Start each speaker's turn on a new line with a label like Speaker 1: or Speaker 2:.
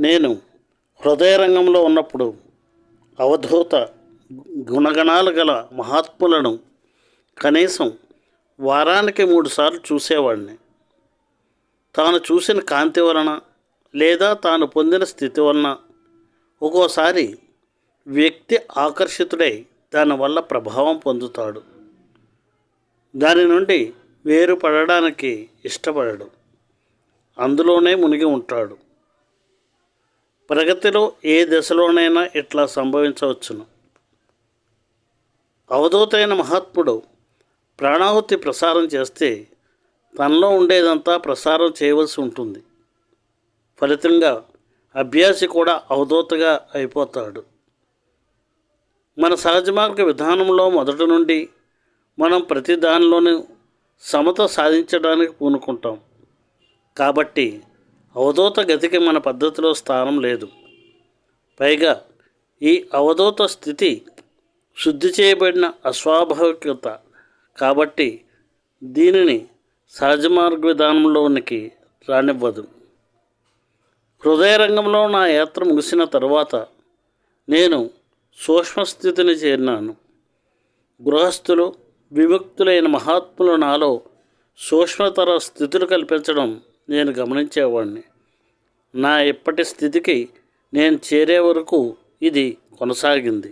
Speaker 1: నేను హృదయ రంగంలో ఉన్నప్పుడు అవధూత గుణగణాలు గల మహాత్ములను కనీసం వారానికి మూడుసార్లు చూసేవాడిని. తాను చూసిన కాంతి వలన లేదా తాను పొందిన స్థితి వలన ఒక్కోసారి వ్యక్తి ఆకర్షితుడై దానివల్ల ప్రభావం పొందుతాడు. దాని నుండి వేరుపడడానికి ఇష్టపడడు. అందులోనే మునిగి ఉంటాడు. ప్రగతిలో ఏ దశలోనైనా ఇట్లా సంభవించవచ్చును. అవధూతైన మహాత్ముడు ప్రాణాహుతి ప్రసారం చేస్తే తనలో ఉండేదంతా ప్రసారం చేయవలసి ఉంటుంది. ఫలితంగా అభ్యాసి కూడా అవధూతగా అయిపోతాడు. మన సహజ మార్గ విధానంలో మొదటి నుండి మనం ప్రతి దానిలోనూ సమత సాధించడానికి పూనుకుంటాం. కాబట్టి అవధూత గతికి మన పద్ధతిలో స్థానం లేదు. పైగా ఈ అవధూత స్థితి శుద్ధి చేయబడిన అస్వాభావికత కాబట్టి దీనిని సహజ మార్గ విధానంలోనికి రానివ్వదు. హృదయ రంగంలో నా యాత్ర ముగిసిన తర్వాత నేను సూక్ష్మస్థితిని చేరినాను. గృహస్థులు విముక్తులైన మహాత్ములు నాలో సూక్ష్మతర స్థితులు కల్పించడం నేను గమనించేవాడిని నా ఇప్పటి స్థితికి నేను చేరే వరకు ఇది కొనసాగింది.